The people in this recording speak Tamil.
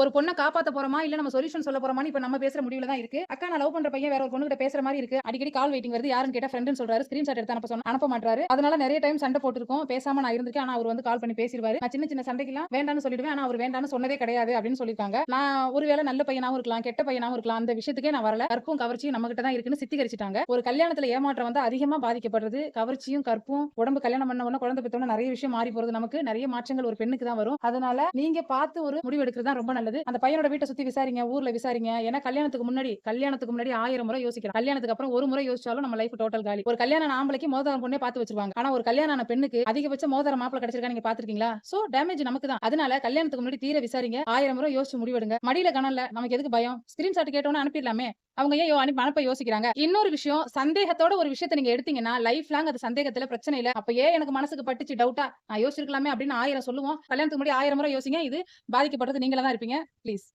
ஒரு பொண்ணை காப்பாத்த போறோமா? இல்ல நம்ம சொல்யூஷன் சொல்ல போறோமான்னு இப்ப நம்ம பேசுற முடிவுல தான் இருக்கு. அக்கா நான் லவ் பண்ற பையன் வேற ஒரு பொண்ணு கிட்ட பேசுற மாதிரி இருக்கு. அடிக்கடி கால் வெயிட்டிங் வருது. யாருன்னு கேட்டா ஃப்ரெண்ட்னு சொல்றாரு. ஸ்கிரீன்ஷாட் எடுத்து அனுப்ப சொன்னா அனுப்ப மாட்டாரு அதனால நிறைய டைம் சண்டை போட்டுருக்கோம். பேசாம நான் இருந்திருக்கேன். ஆனா அவர் வந்து கால் பண்ணி பேசிடுவாரு நான் சின்ன சின்ன சண்டைக்கெல்லாம் வேண்டாம்னு சொல்லிடுவேன். ஆனா அவர் வேண்டாம்னு சொன்னதே கிடையாது அப்படின்னு சொல்லியிருக்காங்க. நான் ஒருவேளை நல்ல பையனாவும் இருக்கலாம் கெட்ட பையனாவும் இருக்கலாம். அந்த விஷயத்துக்கே நான் வரல. கற்பும் கவர்ச்சியும் நம்ம கிட்ட தான் இருக்குன்னு சித்திகரிச்சிட்டாங்க. ஒரு கல்யாணத்துல ஏமாற்றம் வந்து அதிகமா பாதிக்கப்படுறது கவர்ச்சியும் கற்பும் உடம்பு கல்யாணம் பண்ண உடனே குழந்தை பெத்தோட நிறைய விஷயம் மாறி போறது. நமக்கு நிறைய மாற்றங்கள் ஒரு பெண்ணுக்கு தான் வரும். அதனால நீங்க பார்த்து ஒரு முடிவு எடுக்கிறது தான் ரொம்ப நல்லது. அந்த பையனோட வீட்டை சுத்தி விசாரிங்க ஊர்ல விசாரிங்க. ஏன்னா கல்யாணத்துக்கு முன்னாடி கல்யாணத்துக்கு முன்னாடி ஆயிரம் முறை யோசிக்கலாம். கல்யாணத்துக்கு அப்புறம் ஒரு முறை யோசிச்சாலும் நம்ம லைஃப் டோட்டல் காலி. ஒரு கல்யாணம் ஆம்பளைக்கு மோதிரம் பொண்ணே பார்த்து வச்சிருவாங்க. ஆனா ஒரு கல்யாணம் பெண்ணுக்கு அதிகபட்ச மோதிரம் மாப்பிள கிடைச்சிருக்கா நீங்க பாத்துருக்கீங்களா சோ டேமேஜ் நமக்கு தான். அதனால கல்யாணத்துக்கு முன்னாடி தீர விசாரிங்க. ஆயிரம் முறை யோசிச்சு முடிவெடுங்க. மடியில கணம்ல நமக்கு எதுக்கு பயம்? ஸ்கிரீன்ஷாட் கேட்டோன்னு அனுப்பிடலாமே. அவங்க ஏன் யோ- அனுப்ப யோசிக்கிறாங்க? இன்னொரு விஷயம் சந்தேகத்தோட ஒரு விஷயத்த நீங்க எடுத்தீங்கன்னா லைஃப் லாங் அது சந்தேகத்துல பிரச்சனை இல்ல. அப்ப ஏன் எனக்கு மனசுக்கு பட்டுச்சு டவுட்டா நான் யோசிச்சிருக்கலாமே அப்படின்னு ஆயிரம் சொல்லுவோம். கல்யாணத்துக்கு முன்னாடி ஆயிரம் முறை யோசிங்க. இது பாதிக்கப்படுறது நீங்களா தான் இருப்பீங்க. ப்ளீஸ்